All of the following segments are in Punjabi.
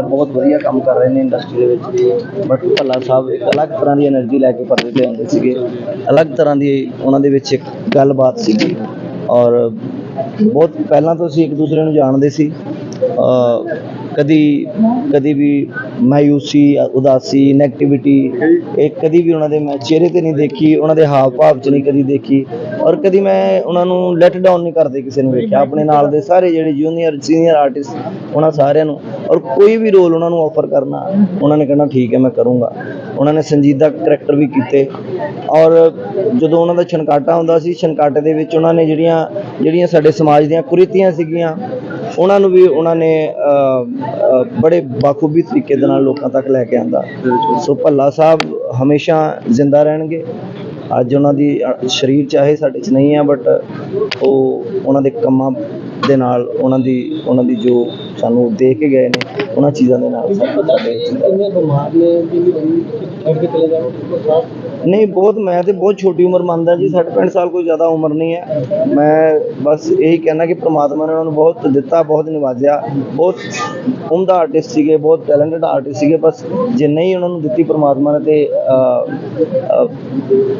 ਸਰਕਾਰ ਬਹੁਤ ਵਧੀਆ ਕੰਮ ਕਰ ਰਹੇ ਨੇ ਇੰਡਸਟਰੀ ਦੇ ਵਿੱਚ ਬਟ ਭੱਲਾ ਸਾਹਿਬ ਇੱਕ ਅਲੱਗ ਤਰ੍ਹਾਂ ਦੀ એનર્ਜੀ ਲੈ ਕੇ ਪਰਦੇ ਤੇ ਆਉਂਦੇ ਸੀਗੇ। ਅਲੱਗ ਤਰ੍ਹਾਂ ਦੀ ਉਹਨਾਂ ਦੇ ਵਿੱਚ ਇੱਕ ਗੱਲਬਾਤ ਸੀਗੀ। ਔਰ ਬਹੁਤ ਪਹਿਲਾਂ ਤੋਂ ਅਸੀਂ ਇੱਕ ਦੂਸਰੇ ਨੂੰ ਜਾਣਦੇ ਸੀ। ਕਦੀ ਕਦੀ ਵੀ ਮਾਯੂਸੀ, ਉਦਾਸੀ ਨੈਗੇਟਿਵਿਟੀ ਇਹ ਕਦੀ ਵੀ ਉਹਨਾਂ ਦੇ ਮੈਂ ਚਿਹਰੇ ਤੇ ਨਹੀਂ ਦੇਖੀ, ਉਹਨਾਂ ਦੇ ਹਾਵ ਭਾਵ 'ਚ ਨਹੀਂ ਕਦੀ ਦੇਖੀ ਔਰ ਕਦੀ ਮੈਂ ਉਹਨਾਂ ਨੂੰ ਲੈਟ ਡਾਊਨ ਨਹੀਂ ਕਰਦੇ ਕਿਸੇ ਨੂੰ ਵੇਖਿਆ। ਆਪਣੇ ਨਾਲ ਦੇ ਸਾਰੇ ਜਿਹੜੇ ਜੂਨੀਅਰ ਸੀਨੀਅਰ ਆਰਟਿਸਟ ਉਹਨਾਂ ਸਾਰਿਆਂ ਨੂੰ ਔਰ ਕੋਈ ਵੀ ਰੋਲ ਉਹਨਾਂ ਨੂੰ ਆਫਰ ਕਰਨਾ, ਉਹਨਾਂ ਨੇ ਕਹਿਣਾ, ਠੀਕ ਹੈ, ਮੈਂ ਕਰੂੰਗਾ। ਉਹਨਾਂ ਨੇ ਸੰਜੀਦਾ ਕਰੈਕਟਰ ਵੀ ਕੀਤੇ ਔਰ ਜਦੋਂ ਉਹਨਾਂ ਦਾ ਛਨਕਾਟਾ ਹੁੰਦਾ ਸੀ ਛਨਕਾਟੇ ਦੇ ਵਿੱਚ ਉਹਨਾਂ ਨੇ ਜਿਹੜੀਆਂ ਜਿਹੜੀਆਂ ਸਾਡੇ ਸਮਾਜ ਦੀਆਂ ਕੁਰੀਤੀਆਂ ਸੀਗੀਆਂ ਉਹਨਾਂ ਨੂੰ ਵੀ ਉਹਨਾਂ ਨੇ ਬੜੇ ਬਾਖੂਬੀ ਤਰੀਕੇ ਦੇ ਨਾਲ ਲੋਕਾਂ ਤੱਕ ਲੈ ਕੇ ਆਂਦਾ। ਸੋ ਭੱਲਾ ਸਾਹਿਬ ਹਮੇਸ਼ਾ ਜ਼ਿੰਦਾ ਰਹਿਣਗੇ। ਅੱਜ ਉਹਨਾਂ ਦੀ ਸਰੀਰ ਚਾਹੇ ਸਾਡੇ 'ਚ ਨਹੀਂ ਆ ਬਟ ਉਹ ਉਹਨਾਂ ਦੇ ਕੰਮਾਂ ਦੇ ਨਾਲ ਉਹਨਾਂ ਦੀ ਉਹਨਾਂ ਦੀ ਜੋ ਸਾਨੂੰ ਦੇ ਕੇ ਗਏ ਨੇ ਉਹਨਾਂ ਚੀਜ਼ਾਂ ਦੇ ਨਾਲ ਇੰਨੇ ਬਿਮਾਰ ਨੇ ਛੱਡ ਕੇ ਚਲੇ ਜਾਓ ਨਹੀਂ ਬਹੁਤ ਮੈਂ ਤੇ ਬਹੁਤ ਛੋਟੀ ਉਮਰ ਮੰਨਦਾ ਜੀ 60 65 ਸਾਲ ਕੋਈ ਜ਼ਿਆਦਾ ਉਮਰ ਨਹੀਂ ਹੈ। ਮੈਂ ਬਸ ਇਹੀ ਕਹਿਣਾ ਕਿ ਪ੍ਰਮਾਤਮਾ ਨੇ ਉਹਨਾਂ ਨੂੰ ਬਹੁਤ ਦਿੱਤਾ ਬਹੁਤ ਨਿਵਾਜਿਆ। ਬਹੁਤ ਉਮਦਾ ਆਰਟਿਸਟ ਸੀਗੇ ਬਹੁਤ ਟੈਲੈਂਟਡ ਆਰਟਿਸਟ ਸੀਗੇ ਬਸ ਜੇ ਨਹੀਂ ਉਹਨਾਂ ਨੂੰ ਦਿੱਤੀ ਪ੍ਰਮਾਤਮਾ ਨੇ ਤੇ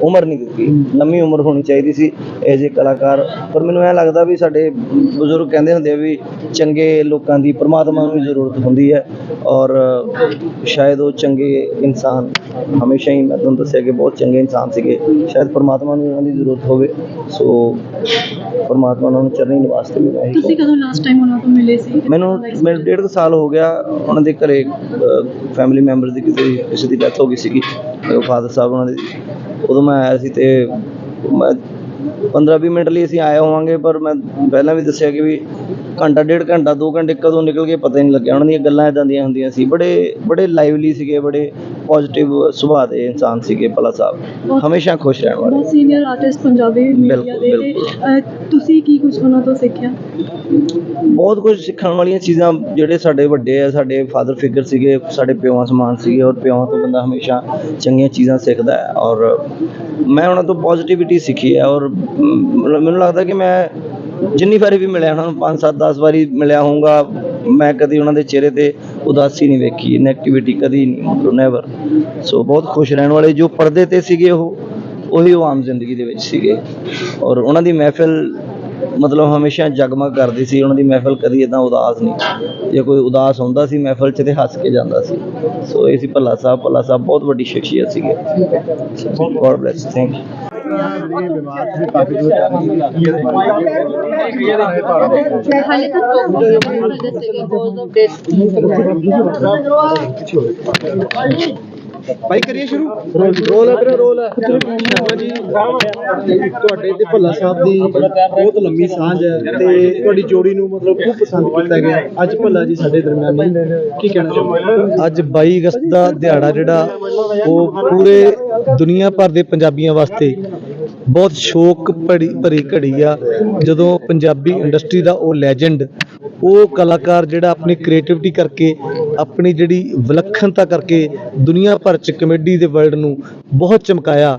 ਉਮਰ ਨਹੀਂ ਦਿੱਤੀ। ਲੰਮੀ ਉਮਰ ਹੋਣੀ ਚਾਹੀਦੀ ਸੀ ਇਹ ਜੇ ਕਲਾਕਾਰ। ਪਰ ਮੈਨੂੰ ਇਹ ਲੱਗਦਾ ਵੀ ਸਾਡੇ ਬਜ਼ੁਰਗ ਕਹਿੰਦੇ ਹੁੰਦੇ ਆ ਵੀ ਚੰਗੇ ਲੋਕਾਂ ਦੀ ਪ੍ਰਮਾਤਮਾ ਨੂੰ ਜ਼ਰੂਰਤ ਹੁੰਦੀ ਹੈ ਔਰ ਸ਼ਾਇਦ ਉਹ ਚੰਗੇ ਇਨਸਾਨ ਹਮੇਸ਼ਾ ਹੀ ਮੈਂ ਤੁਹਾਨੂੰ ਦੱਸਿਆ ਕਿ ਬਹੁਤ ਚੰਗੇ ਇਨਸਾਨ ਸੀਗੇ। ਸ਼ਾਇਦ ਪ੍ਰਮਾਤਮਾ ਨੂੰ ਉਹਨਾਂ ਦੀ ਜ਼ਰੂਰਤ ਹੋਵੇ ਸੋ ਪ੍ਰਮਾਤਮਾ ਉਹਨਾਂ ਨੂੰ ਚਰਨੀ ਨਿਵਾਸ ਤੇ ਮਿਲਿਆ ਤੁਸੀਂ ਕਦੋਂ ਲਾਸਟ ਟਾਈਮ ਉਹਨਾਂ ਤੋਂ ਮਿਲੇ ਸੀ? ਮੈਨੂੰ ਮੈਨੂੰ ਡੇਢ ਕੁ ਸਾਲ ਹੋ ਗਿਆ ਉਹਨਾਂ ਦੇ ਘਰੇ ਫੈਮਿਲੀ ਮੈਂਬਰ ਦੀ ਕਿਸੇ ਕਿਸੇ ਦੀ ਡੈਥ ਹੋ ਗਈ ਸੀਗੀ। ਫਾਦਰ ਸਾਹਿਬ ਉਹਨਾਂ ਦੇ। ਉਦੋਂ ਮੈਂ ਆਇਆ ਸੀ ਤੇ ਮੈਂ 15-20 ਮਿੰਟ ਲਈ ਅਸੀਂ ਆਏ ਹੋਵਾਂਗੇ, ਪਰ ਮੈਂ ਪਹਿਲਾਂ ਵੀ ਦੱਸਿਆ ਕਿ ਵੀ ਘੰਟਾ, ਡੇਢ ਘੰਟਾ 2 ਘੰਟੇ ਕਦੋਂ ਨਿਕਲ ਗਏ ਪਤਾ ਹੀ ਨਹੀਂ ਲੱਗਿਆ। ਉਹਨਾਂ ਦੀਆਂ ਗੱਲਾਂ ਇਦਾਂ ਦੀਆਂ ਹੁੰਦੀਆਂ ਸੀ। ਬੜੇ ਬੜੇ ਲਾਈਵਲੀ ਸੀਗੇ, ਬੜੇ ਪੋਜ਼ਿਟਿਵ ਸੁਭਾਅ ਦੇ ਇਨਸਾਨ ਸੀਗੇ ਭਲਾ ਸਾਹਿਬ। ਹਮੇਸ਼ਾ ਖੁਸ਼ ਰਹਿਣ ਵਾਲੇ। ਸੀਨੀਅਰ ਆਰਟਿਸਟ ਪੰਜਾਬੀ ਮੀਡੀਆ ਦੇ ਤੁਸੀਂ ਕੀ ਕੁਝ ਉਹਨਾਂ ਤੋਂ ਸਿੱਖਿਆ? ਬਹੁਤ ਕੁਝ ਸਿੱਖਣ ਵਾਲੀਆਂ ਚੀਜ਼ਾਂ ਜਿਹੜੇ ਸਾਡੇ ਵੱਡੇ ਆ ਸਾਡੇ ਫਾਦਰ ਫਿਗਰ ਸੀਗੇ ਸਾਡੇ ਪਿਓਾਂ ਸਮਾਨ ਸੀਗੇ ਔਰ ਪਿਓਾਂ ਤੋਂ ਬੰਦਾ ਹਮੇਸ਼ਾ ਚੰਗੀਆਂ ਚੀਜ਼ਾਂ ਸਿੱਖਦਾ ਹੈ ਔਰ ਮੈਂ ਉਹਨਾਂ ਤੋਂ ਪੋਜ਼ਿਟਿਵਿਟੀ ਸਿੱਖੀ ਹੈ ਔਰ ਮੈਨੂੰ ਲੱਗਦਾ ਕਿ ਮੈਂ ਜਿੰਨੀ ਵਾਰੀ ਵੀ ਮਿਲਿਆ ਉਹਨਾਂ ਨੂੰ 5 7 10 ਵਾਰੀ ਮਿਲਿਆ ਹੋਊਗਾ ਮੈਂ ਕਦੀ ਉਹਨਾਂ ਦੇ ਚਿਹਰੇ ਤੇ ਉਦਾਸੀ ਨਹੀਂ ਵੇਖੀ ਨੈਗੇਟਿਵਿਟੀ ਕਦੀ ਨਹੀਂ ਮਤਲਬ ਨੈਵਰ ਸੋ ਬਹੁਤ ਖੁਸ਼ ਰਹਿਣ ਵਾਲੇ ਜੋ ਪਰਦੇ ਤੇ ਸੀਗੇ ਉਹ ਉਹੀ ਉਹ ਆਮ ਜ਼ਿੰਦਗੀ ਦੇ ਵਿੱਚ ਸੀਗੇ। ਔਰ ਉਹਨਾਂ ਦੀ ਮਹਿਫਿਲ ਮਤਲਬ ਹਮੇਸ਼ਾ ਜਗਮਗ ਕਰਦੀ ਸੀ ਉਹਨਾਂ ਦੀ ਮਹਿਫਿਲ ਕਦੀ ਇਦਾਂ ਉਦਾਸ ਨਹੀਂ। ਜੇ ਕੋਈ ਉਦਾਸ ਹੁੰਦਾ ਸੀ ਮਹਿਫਿਲ 'ਚ ਤੇ ਹੱਸ ਕੇ ਜਾਂਦਾ ਸੀ। ਸੋ ਇਹ ਸੀ ਭੱਲਾ ਸਾਹਿਬ ਭੱਲਾ ਸਾਹਿਬ ਬਹੁਤ ਵੱਡੀ ਸ਼ਖਸੀਅਤ ਸੀਗੇ। ਗੋਡ ਬlesਸ ਥੈਂਕ ਯੂ ਹਾਲੇ ਤੱਕ ਡਾਕਟਰ ਦੱਸੇਗਾ ਕੋਜ਼ ਕਰੀਏ ਸ਼ੁਰੂ? ਰੋਲ ਹੈ ਵੀਰੇ, ਰੋਲ ਹੈ। ਜੀ ਤੁਹਾਡੇ ਤੇ ਭੱਲਾ ਸਾਹਿਬ ਦੀ ਬਹੁਤ ਲੰਮੀ ਸਾਂਝ ਹੈ ਤੇ ਤੁਹਾਡੀ ਜੋੜੀ ਨੂੰ ਮਤਲਬ ਖੂਬ ਪਸੰਦ ਕੀਤਾ ਗਿਆ। ਅੱਜ ਭੱਲਾ ਜੀ ਸਾਡੇ ਦਰਮਿਆਨ ਨਹੀਂ ਕੀ ਕਹਿਣਾ ਚਾਹੁੰਦੇ ਅੱਜ 22 ਅਗਸਤ ਦਾ ਦਿਹਾੜਾ ਜਿਹੜਾ, ਉਹ ਪੂਰੇ ਦੁਨੀਆ ਭਰ ਦੇ ਪੰਜਾਬੀਆਂ ਵਾਸਤੇ ਬਹੁਤ ਸ਼ੋਕ ਭਰੀ ਭਰੀ ਘੜੀ ਆ। ਜਦੋਂ ਪੰਜਾਬੀ ਇੰਡਸਟਰੀ ਦਾ ਉਹ ਲੈਜੈਂਡ ਉਹ ਕਲਾਕਾਰ ਜਿਹੜਾ ਆਪਣੀ ਕ੍ਰੀਏਟੀਵਿਟੀ ਕਰਕੇ, ਆਪਣੀ ਜਿਹੜੀ ਵਿਲੱਖਣਤਾ ਕਰਕੇ ਦੁਨੀਆ ਭਰ ਚ ਕਮੇਡੀ ਦੇ ਵਰਲਡ ਨੂੰ ਬਹੁਤ ਚਮਕਾਇਆ।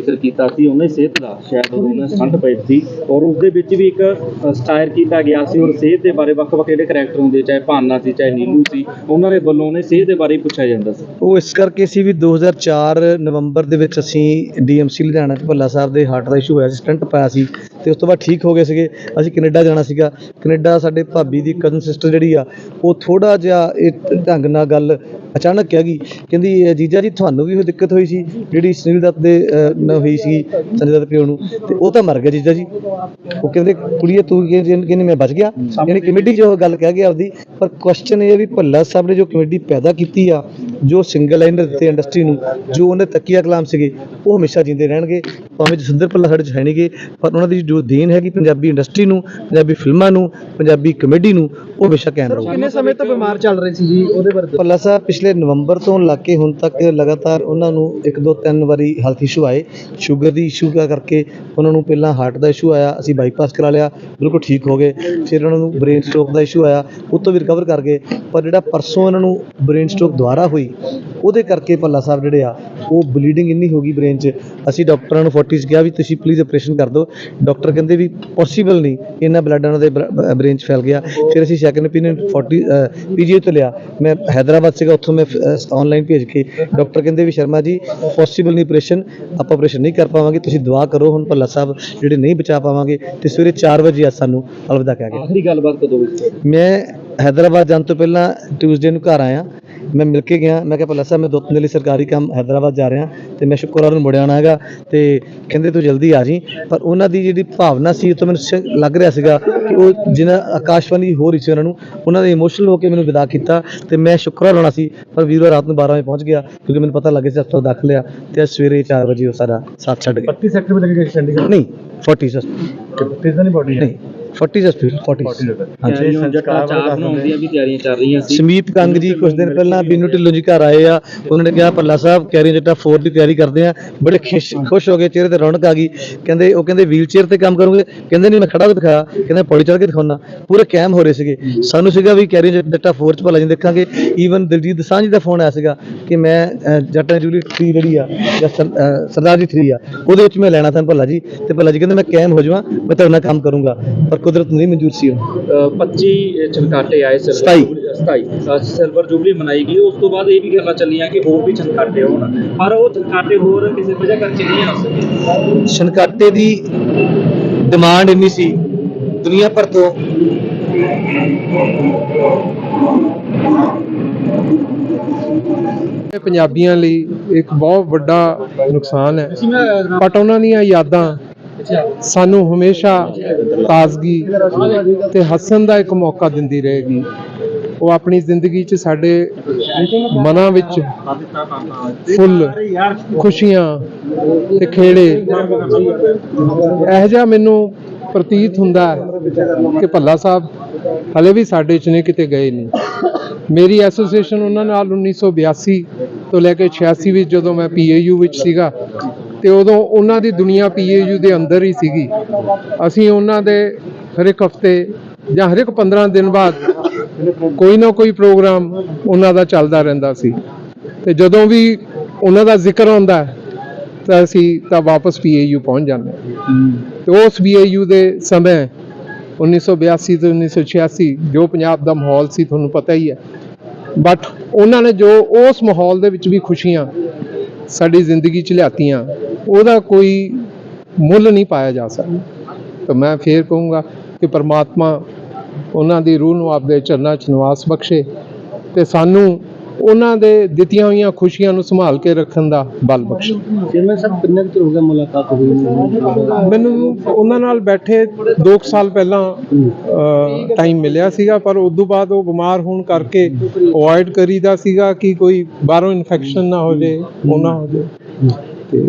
ਜ਼ਿਕਰ ਕੀਤਾ ਸੀ, ਉਹਨੇ ਸਿਹਤ ਦਾ, ਸ਼ਾਇਦ ਉਹਨੇ ਸਟੰਟ ਪਈ ਸੀ ਔਰ ਉਸ ਦੇ ਵਿੱਚ ਵੀ ਇੱਕ ਸਟਾਇਰ ਕੀਤਾ ਗਿਆ ਸੀ ਔਰ ਸਿਹਤ ਦੇ ਬਾਰੇ ਵੱਖ-ਵੱਖ ਜਿਹੜੇ ਕਰੈਕਟਰ ਹੁੰਦੇ ਚਾਹੇ ਭਾਨਾ ਸੀ, ਚਾਹੇ ਨੀਲੂ ਸੀ, ਉਹਨਾਂ ਦੇ ਵੱਲੋਂ ਉਹਨੇ ਸਿਹਤ ਦੇ ਬਾਰੇ ਪੁੱਛਿਆ ਜਾਂਦਾ ਸੀ। ਉਹ ਇਸ ਕਰਕੇ ਸੀ ਵੀ 2004 ਨਵੰਬਰ ਦੇ ਵਿੱਚ ਅਸੀਂ ਡੀਐਮਸੀ ਲੁਧਿਆਣਾ ਚ ਭੱਲਾ ਸਾਹਿਬ ਦੇ ਹਾਰਟ ਦਾ ਇਸ਼ੂ ਹੋਇਆ ਸੀ ਸਟੰਟ ਪਾਇਆ ਸੀ ਤੇ ਉਸ ਤੋਂ ਬਾਅਦ ਠੀਕ ਹੋ ਗਏ ਸੀਗੇ, ਅਸੀਂ ਕੈਨੇਡਾ ਜਾਣਾ ਸੀਗਾ। ਕੈਨੇਡਾ ਸਾਡੇ ਭਾਬੀ ਦੀ ਕਜ਼ਨ ਸਿਸਟਰ ਜਿਹੜੀ ਆ, ਉਹ ਥੋੜਾ ਜਿਹਾ ਇਹ ਢੰਗ ਨਾਲ ਗੱਲ ਅਚਾਨਕ ਕਹਿ ਗਈ। ਕਹਿੰਦੀ ਜੀਜਾ ਜੀ, ਤੁਹਾਨੂੰ ਵੀ ਉਹ ਦਿੱਕਤ ਹੋਈ ਸੀ। ਜਿਹੜੀ ਸੁਨੀਲ ਦੱਤ ਦੇ ਨਾਲ ਹੋਈ ਸੀ ਸੰਜੇ ਦੱਤ ਪਿਓ ਨੂੰ, ਤੇ ਉਹ ਤਾਂ ਮਰ ਗਿਆ ਜੀਜਾ ਜੀ। ਉਹ ਕਹਿੰਦੇ, ਕੁੜੀਏ, ਤੂੰ ਕੀ ਕਹਿੰਦੀ ਮੈਂ ਬਚ ਗਿਆ। ਯਾਨੀ ਕਮੇਡੀ 'ਚ ਉਹ ਗੱਲ ਕਹਿ ਗਿਆ ਆਪਦੀ। ਪਰ ਕੁਐਸਚਨ ਇਹ ਹੈ ਵੀ ਭੱਲਾ ਸਾਹਿਬ ਨੇ ਜੋ ਕਮੇਡੀ ਪੈਦਾ ਕੀਤੀ ਆ, ਜੋ ਸਿੰਗਲ ਲਾਈਨਰ ਦਿੱਤੇ ਇੰਡਸਟਰੀ ਨੂੰ, ਜੋ ਉਹਨੇ ਤਕੀਆ ਕਲਾਮ ਸੀਗੇ, ਉਹ ਹਮੇਸ਼ਾ ਜਿੰਦੇ ਰਹਿਣਗੇ। ਭਾਵੇਂ ਜਸਿੰਦਰ ਭੱਲਾ ਸਾਡੇ 'ਚ ਹੈ ਨਹੀਂਗੇ ਪਰ ਉਹਨਾਂ ਦੀ ਜੋ ਦੇਣ ਹੈਗੀ ਪੰਜਾਬੀ ਇੰਡਸਟਰੀ ਨੂੰ, ਪੰਜਾਬੀ ਫਿਲਮਾਂ ਨੂੰ, ਪੰਜਾਬੀ ਕਮੇਡੀ ਨੂੰ ਉਹ ਹਮੇਸ਼ਾ ਕਾਇਮ ਰਹੂਗਾ। ਕਿੰਨੇ ਸਮੇਂ ਤੋਂ ਬਿਮਾਰ ਚੱਲ ਰਹੇ ਸੀ ਜੀ ਉਹਦੇ ਬਾਰੇ ਭੱਲਾ ਸਾਹਿਬ ਪਿਛਲੇ ਨਵੰਬਰ ਤੋਂ ਲੱਗ ਕੇ ਹੁਣ ਤੱਕ ਲਗਾਤਾਰ ਉਹਨਾਂ ਨੂੰ ਇੱਕ ਦੋ ਤਿੰਨ ਵਾਰੀ ਹੈਲਥ ਇਸ਼ੂ ਆਏ। ਸ਼ੂਗਰ ਦੀ ਇਸ਼ੂ ਕਰਕੇ ਉਹਨਾਂ ਨੂੰ ਪਹਿਲਾਂ ਹਾਰਟ ਦਾ ਇਸ਼ੂ ਆਇਆ ਅਸੀਂ ਬਾਈਪਾਸ ਕਰਾ ਲਿਆ ਬਿਲਕੁਲ ਠੀਕ ਹੋ ਗਏ। ਫਿਰ ਉਹਨਾਂ ਨੂੰ ਬ੍ਰੇਨ ਸਟ੍ਰੋਕ ਦਾ ਇਸ਼ੂ ਆਇਆ ਉਹ ਤੋਂ ਵੀ ਰਿਕਵਰ ਕਰ ਗਏ। ਪਰ ਜਿਹੜਾ ਪਰਸੋਂ ਉਹਨਾਂ ਨੂੰ ਬ੍ਰੇਨ ਸਟ੍ਰੋਕ ਦੁਬਾਰਾ ਹੋਈ ਉਹਦੇ ਕਰਕੇ ਭੱਲਾ ਸਾਹਿਬ ਜਿਹੜੇ ਆ ਉਹ ਬਲੀਡਿੰਗ ਇੰਨੀ ਹੋ ਗਈ ਬ੍ਰੇਨ 'ਚ। ਅਸੀਂ ਡਾਕਟਰਾਂ ਨੂੰ 40 'ਚ ਕਿਹਾ ਵੀ ਤੁਸੀਂ ਪਲੀਜ਼ ਆਪਰੇਸ਼ਨ ਕਰ ਦਿਓ। ਡਾਕਟਰ ਕਹਿੰਦੇ ਵੀ ਪੋਸੀਬਲ ਨਹੀਂ ਇੰਨਾ ਬਲੱਡ ਉਹਨਾਂ ਦੇ ਬ੍ਰੇਨ 'ਚ ਫੈਲ ਗਿਆ। ਫਿਰ ਅਸੀਂ ਸੈਕੰਡ opinion 40 ਪੀਜੀਆਈ ਤੋਂ ਲਿਆ। ਮੈਂ ਹੈਦਰਾਬਾਦ ਸੀਗਾ ਉੱਥੋਂ ਮੈਂ ਆਨਲਾਈਨ ਭੇਜ ਕੇ। ਡਾਕਟਰ ਕਹਿੰਦੇ ਵੀ ਸ਼ਰਮਾ ਜੀ ਪੋਸੀਬਲ ਨਹੀਂ ਆਪਰੇਸ਼ਨ ਆਪਾਂ ਆਪਰੇਸ਼ਨ ਨਹੀਂ ਕਰ ਪਾਵਾਂਗੇ। ਤੁਸੀਂ ਦੁਆ ਕਰੋ ਹੁਣ ਭੱਲਾ ਸਾਹਿਬ ਜਿਹੜੇ ਨਹੀਂ ਬਚਾ ਪਾਵਾਂਗੇ ਤੇ ਸਵੇਰੇ 4 ਵਜੇ ਆ ਸਾਨੂੰ ਅਲਵਿਦਾ ਕਹਿ ਗਏ ਆਖਰੀ ਗੱਲਬਾਤ ਕਦੋਂ ਮੈਂ ਹੈਦਰਾਬਾਦ ਜਾਣ ਤੋਂ ਪਹਿਲਾਂ ਟਿਊਜ਼ਡੇ ਨੂੰ ਘਰ ਆਇਆ। ਮੈਂ ਮਿਲ ਕੇ ਗਿਆ ਮੈਂ ਕਿਹਾ ਭੱਲਾ ਸਾਹਿਬ ਮੈਂ ਦੋ ਤਿੰਨ ਦਿਨ ਲਈ ਸਰਕਾਰੀ ਕੰਮ ਹੈਦਰਾਬਾਦ ਜਾ ਰਿਹਾ ਤੇ ਮੈਂ ਸ਼ੁੱਕਰਵਾਰ ਨੂੰ ਆਉਣਾ ਹੈਗਾ ਤੇ ਕਹਿੰਦੇ ਤੂੰ ਜਲਦੀ ਆ ਜੀ ਪਰ ਉਹਨਾਂ ਦੀ ਜਿਹੜੀ ਭਾਵਨਾ ਸੀ ਉਹ ਤੋਂ ਮੈਨੂੰ ਸ਼- ਲੱਗ ਰਿਹਾ ਸੀਗਾ ਕਿ ਉਹ ਜਿਹਨਾਂ ਆਕਾਸ਼ਵਾਣੀ ਹੋ ਰਹੀ ਸੀ ਉਹਨਾਂ ਨੂੰ ਉਹਨਾਂ ਨੇ ਇਮੋਸ਼ਨਲ ਹੋ ਕੇ ਮੈਨੂੰ ਵਿਦਾ ਕੀਤਾ ਤੇ ਮੈਂ ਸ਼ੁੱਕਰਵਾਰ ਆਉਣਾ ਸੀ। ਪਰ ਵੀਰਵਾਰ ਰਾਤ ਨੂੰ 12 ਵਜੇ ਪਹੁੰਚ ਗਿਆ ਕਿਉਂਕਿ ਮੈਨੂੰ ਪਤਾ ਲੱਗ ਸੀ ਹਸਪਤਾਲ ਦਾਖਲ ਆ ਤੇ ਅੱਜ ਸਵੇਰੇ 4 ਵਜੇ ਉਹ ਸਾਰਾ ਸਾਥ ਛੱਡ ਗਿਆ। 32 ਸੈਕਟਰ ਵਿੱਚ ਲੱਗੇ ਚੰਡੀਗੜ੍ਹ? ਨਹੀਂ 40 ਜਸਟ ਕਿਸ ਦੀ ਬੋਡੀ ਨਹੀਂ। 40 ਜਸਟ 40 ਹਾਂਜੀ। ਜੱਟਾ ਚਾਰ ਬਣਾਉਣ ਦੀਆਂ ਵੀ ਤਿਆਰੀਆਂ ਚੱਲ ਰਹੀਆਂ ਸੀ। ਸਮੀਪ ਕੰਗ ਜੀ ਕੁਝ ਦਿਨ ਪਹਿਲਾਂ ਬੀਨੂ ਢਿੱਲੋਂ ਜੀ ਘਰ ਆਏ ਆ। ਉਹਨਾਂ ਨੇ ਕਿਹਾ ਪੱਲਾ ਸਾਹਿਬ ਕੈਰੀ ਜੱਟਾ 4 ਦੀ ਤਿਆਰੀ ਕਰਦੇ ਆ। ਬੜੇ ਖੁਸ਼ ਖੁਸ਼ ਹੋ ਗਏ ਚਿਹਰੇ ਤੇ ਰੌਣਕ ਆ ਗਈ। ਕਹਿੰਦੇ ਉਹ ਕਹਿੰਦੇ ਵੀਲ ਚੇਅਰ ਤੇ ਕੰਮ ਕਰੋਗੇ? ਕਹਿੰਦੇ ਨਹੀਂ ਮੈਂ ਖੜਾ ਹੋ ਕੇ ਦਿਖਾਇਆ। ਕਹਿੰਦੇ ਪੌੜੀ ਚੜ੍ਹ ਕੇ ਦਿਖਾਉਣਾ ਪੂਰੇ ਕੈਮ ਹੋ ਰਹੇ ਸੀਗੇ। ਸਾਨੂੰ ਸੀਗਾ ਵੀ ਕੈਰੀ ਜੱਟਾ 4 ਚ ਭਲਾ ਜੀ ਦੇਖਾਂਗੇ। ਈਵਨ ਦਿਲਜੀਤ ਦਸਾਂਝ ਦਾ ਫੋਨ ਆਇਆ ਸੀਗਾ ਕਿ ਮੈਂ ਜੱਟਾ ਜੂਲੀ 3 ਜਿਹੜੀ ਆ ਜਾਂ ਸਰਦਾਰ ਜੀ 3 ਆ। ਉਹਦੇ ਵਿੱਚ ਮੈਂ ਲੈਣਾ ਤਾਂ ਭੱਲਾ ਜੀ। ਤੇ ਭੱਲਾ ਜੀ ਕਹਿੰਦੇ ਮੈਂ ਕੈਮ ਹੋ ਜਾਵਾਂ ਮੈਂ ਤੁਹਾਡੇ ਨਾਲ ਕੰਮ ਕਰੂੰਗਾ। ਪਰ ਕੁਦਰਤ ਨਹੀਂ ਮਨਜ਼ੂਰ ਸੀ ਉਹ। ਅ, 25 ਛਣਕਾਟੇ ਆਏ ਸਿਲਵਰ ਸਤਾਈ। ਜੁਬਲੀ- ਸਤਾਈ। ਅ, ਸਿਲਵਰ ਜੁਬਲੀ ਮਨਾਈ ਗਈ। ਉਸ ਤੋਂ ਬਾਅਦ ਇਹ ਵੀ ਗੱਲਾਂ ਚੱਲੀਆਂ ਕਿ ਹੋਰ ਵੀ ਛਣਕਾਟੇ ਹੋਣ। ਪਰ ਉਹ ਛਣਕਾਟੇ ਹੋਰ ਕਿਸੇ ਵਜ੍ਹਾ ਕਰਕੇ ਨਹੀਂ ਆ ਸਕੇ। ਛਣਕਾਟੇ ਦੀ ਡਿਮਾਂਡ ਇੰਨੀ ਸੀ ਦੁਨੀਆ ਭਰ ਤੋਂ। ਇਹ ਪੰਜਾਬੀਆਂ ਲਈ ਇੱਕ ਬਹੁਤ ਵੱਡਾ ਨੁਕਸਾਨ ਹੈ। ਬਟ ਉਹਨਾਂ ਦੀਆਂ ਯਾਦਾਂ ਸਾਨੂੰ ਹਮੇਸ਼ਾ ਤਾਜ਼ਗੀ ਤੇ ਹੱਸਣ ਦਾ ਇੱਕ ਮੌਕਾ ਦਿੰਦੀ ਰਹੇਗੀ। ਉਹ ਆਪਣੀ ਜ਼ਿੰਦਗੀ 'ਚ ਸਾਡੇ ਮਨਾਂ ਵਿੱਚ ਫੁੱਲ, ਖੁਸ਼ੀਆਂ ਤੇ ਖੇੜੇ। ਇਹ ਜਿਹਾ ਮੈਨੂੰ ਪ੍ਰਤੀਤ ਹੁੰਦਾ ਹੈ ਕਿ ਭੱਲਾ ਸਾਹਿਬ ਹਲੇ ਵੀ ਸਾਡੇ 'ਚ ਨੇ, ਕਿਤੇ ਗਏ ਨਹੀਂ। ਮੇਰੀ ਐਸੋਸੀਏਸ਼ਨ ਉਹਨਾਂ ਨਾਲ 1982 ਤੋਂ ਲੈ ਕੇ 86 ਵਿੱਚ ਜਦੋਂ ਮੈਂ ਪੀਏਯੂ ਵਿੱਚ ਸੀਗਾ ਤੇ ਉਦੋਂ ਉਹਨਾਂ ਦੀ ਦੁਨੀਆ ਪੀਏਯੂ ਦੇ ਅੰਦਰ ਹੀ ਸੀਗੀ। ਅਸੀਂ ਉਹਨਾਂ ਦੇ ਹਰ ਇੱਕ ਹਫ਼ਤੇ ਜਾਂ ਹਰ ਇੱਕ 15 ਦਿਨ ਬਾਅਦ ਕੋਈ ਨਾ ਕੋਈ ਪ੍ਰੋਗਰਾਮ ਉਹਨਾਂ ਦਾ ਚੱਲਦਾ ਰਹਿੰਦਾ ਸੀ। ਤੇ ਜਦੋਂ ਵੀ ਉਹਨਾਂ ਦਾ ਜ਼ਿਕਰ ਆਉਂਦਾ ਤਾਂ ਅਸੀਂ ਤਾਂ ਵਾਪਸ ਪੀਏਯੂ ਪਹੁੰਚ ਜਾਂਦੇ ਹਾਂ। ਤੇ ਉਸ ਪੀਏਯੂ ਦੇ ਸਮੇਂ 1982 ਤੋਂ 1986 ਜੋ ਪੰਜਾਬ ਦਾ ਮਾਹੌਲ ਸੀ, ਤੁਹਾਨੂੰ ਪਤਾ ਹੀ ਹੈ। ਬਟ ਉਹਨਾਂ ਨੇ ਜੋ ਉਸ ਮਾਹੌਲ ਦੇ ਵਿੱਚ ਵੀ ਖੁਸ਼ੀਆਂ ਸਾਡੀ ਜ਼ਿੰਦਗੀ 'ਚ ਲਿਆਤੀਆਂ ਉਹਦਾ ਕੋਈ ਮੁੱਲ ਨਹੀਂ ਪਾਇਆ ਜਾ ਸਕਦਾ। ਤਾਂ ਮੈਂ ਫੇਰ ਕਹੂੰਗਾ ਕਿ ਪ੍ਰਮਾਤਮਾ ਉਹਨਾਂ ਦੀ ਰੂਹ ਨੂੰ ਆਪਦੇ ਚਰਨਾਂ 'ਚ ਨਿਵਾਸ ਬਖਸ਼ੇ ਤੇ ਸਾਨੂੰ ਉਹਨਾਂ ਦੇ ਦਿੱਤੀਆਂ ਹੋਈਆਂ ਖੁਸ਼ੀਆਂ ਨੂੰ ਸੰਭਾਲ ਕੇ ਰੱਖਣ ਦਾ ਬਲ ਬਖਸ਼ੇ। ਚੇਅਰਮੈਨ ਸਾਹਿਬ ਕਿੰਨੇ ਚਿਰ ਹੋ ਗਿਆ ਮੁਲਾਕਾਤ ਹੋਈ? ਮੈਨੂੰ ਉਹਨਾਂ ਨਾਲ ਬੈਠੇ 2 ਸਾਲ ਪਹਿਲਾਂ ਟਾਈਮ ਮਿਲਿਆ ਸੀਗਾ ਪਰ ਉਸ ਤੋਂ ਬਾਅਦ ਉਹ ਬਿਮਾਰ ਹੋਣ ਕਰਕੇ ਅਵੋਇਡ ਕਰੀਦਾ ਸੀਗਾ ਕਿ ਕੋਈ ਬਾਹਰੋਂ ਇਨਫੈਕਸ਼ਨ ਨਾ ਹੋ ਜੇ ਉਹ ਨਾ ਹੋ ਜੇ ਤੇ